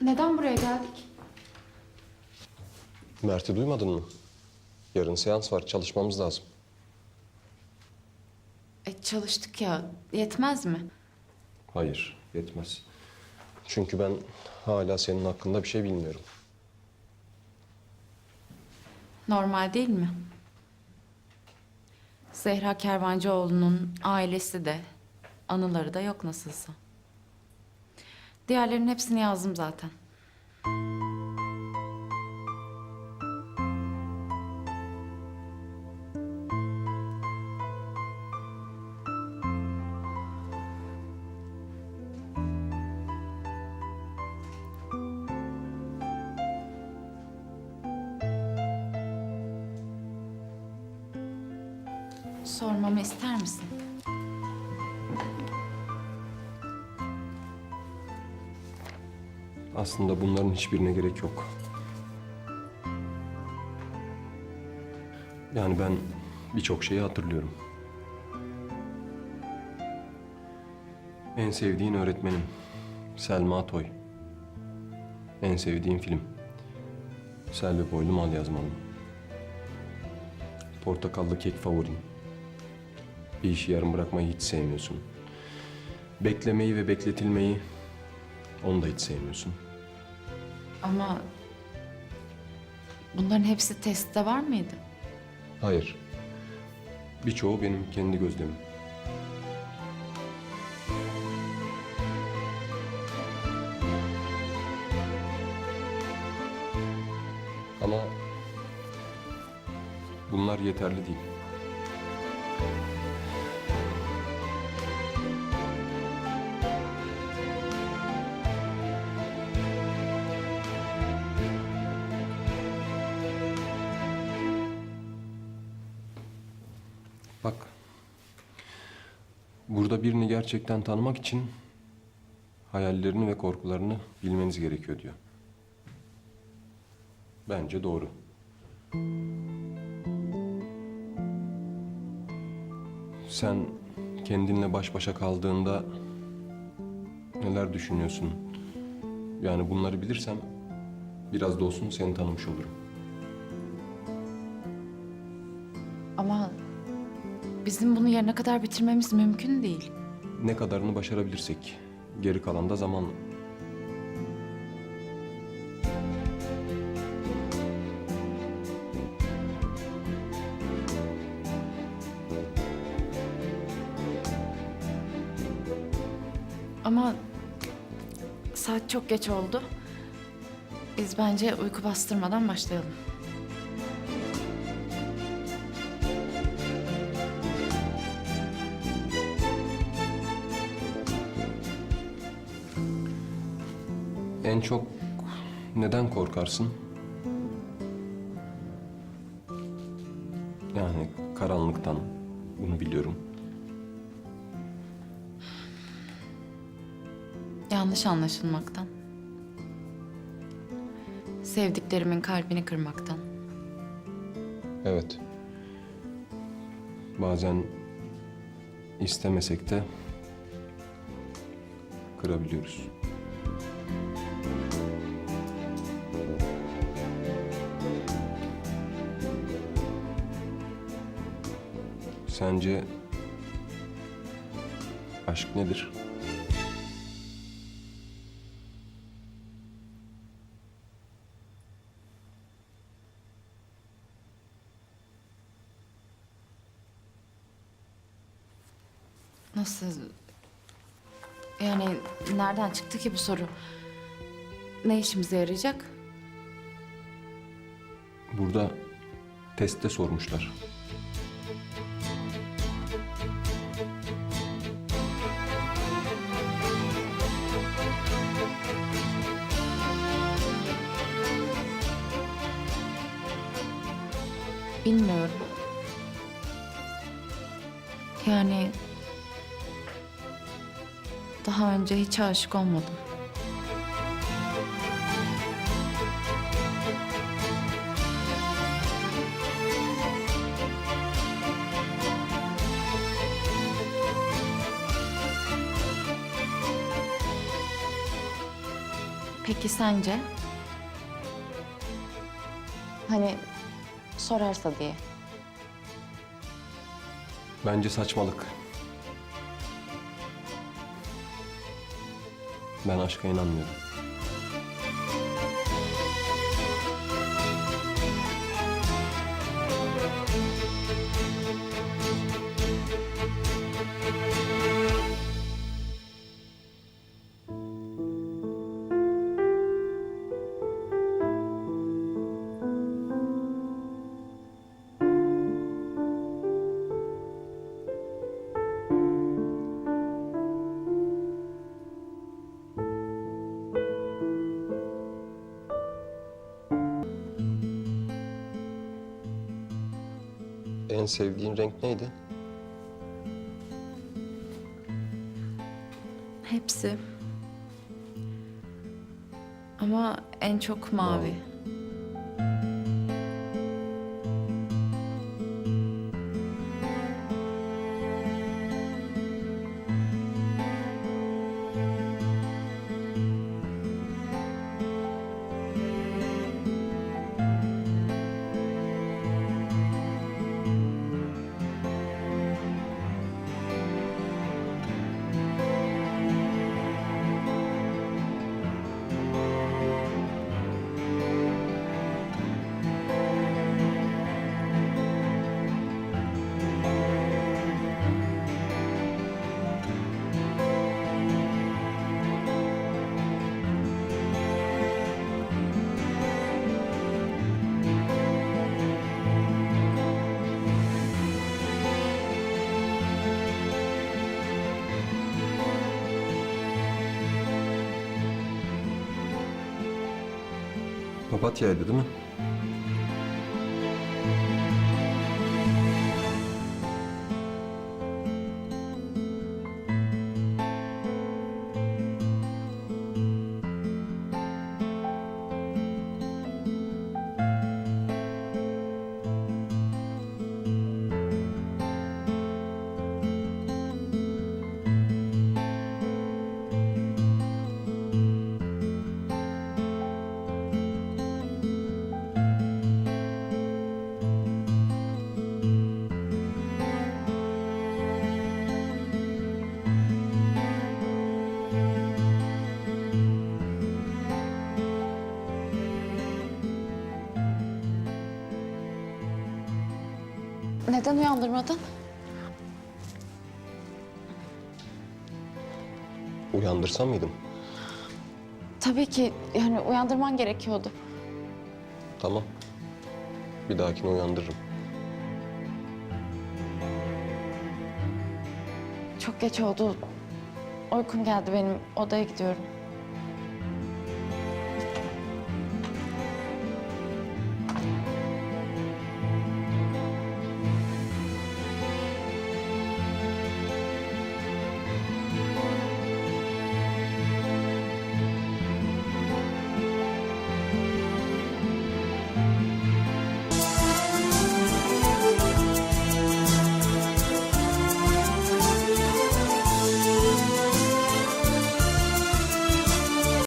Neden buraya geldik? Mert'i duymadın mı? Yarın seans var, çalışmamız lazım. E, çalıştık ya. Yetmez mi? Hayır, yetmez. Çünkü ben hala senin hakkında bir şey bilmiyorum. Normal değil mi? Zehra Kervancıoğlu'nun ailesi de, anıları da yok nasılsa. Diğerlerinin hepsini yazdım zaten. Sormamı ister misin? Aslında bunların hiçbirine gerek yok. Yani ben birçok şeyi hatırlıyorum. En sevdiğin öğretmenim Selma Toy. En sevdiğim film Selvi Boylu Mal Yazmalım. Portakallı kek favorim. Bir işi yarım bırakmayı hiç sevmiyorsun. Beklemeyi ve bekletilmeyi onu da hiç sevmiyorsun. Ama bunların hepsi testte var mıydı? Hayır. Birçoğu benim kendi gözlemim. Ama bunlar yeterli değil. Burada birini gerçekten tanımak için hayallerini ve korkularını bilmeniz gerekiyor diyor. Bence doğru. Sen kendinle baş başa kaldığında neler düşünüyorsun? Yani bunları bilirsem biraz da olsun seni tanımış olurum. Bizim bunu yarına kadar bitirmemiz mümkün değil. Ne kadarını başarabilirsek geri kalan da zaman Ama saat çok geç oldu. Biz bence uyku bastırmadan başlayalım. En çok neden korkarsın? Yani karanlıktan. Bunu biliyorum. Yanlış anlaşılmaktan. Sevdiklerimin kalbini kırmaktan. Evet. Bazen istemesek de kırabiliyoruz. Sence aşk nedir? Nasıl? Yani nereden çıktı ki bu soru? Ne işimize yarayacak? Burada testte sormuşlar. Bilmiyorum. Yani daha önce hiç aşık olmadım. Peki sence? Hani sorarsa diye. Bence saçmalık. Ben aşka inanmıyorum. En sevdiğin renk neydi? Hepsi. Ama en çok mavi. Papatyaydı değil mi? Neden uyandırmadın? Uyandırsam mıydım? Tabii ki yani uyandırman gerekiyordu. Tamam. Bir dahakine uyandırırım. Çok geç oldu. Uykum geldi benim. Odaya gidiyorum.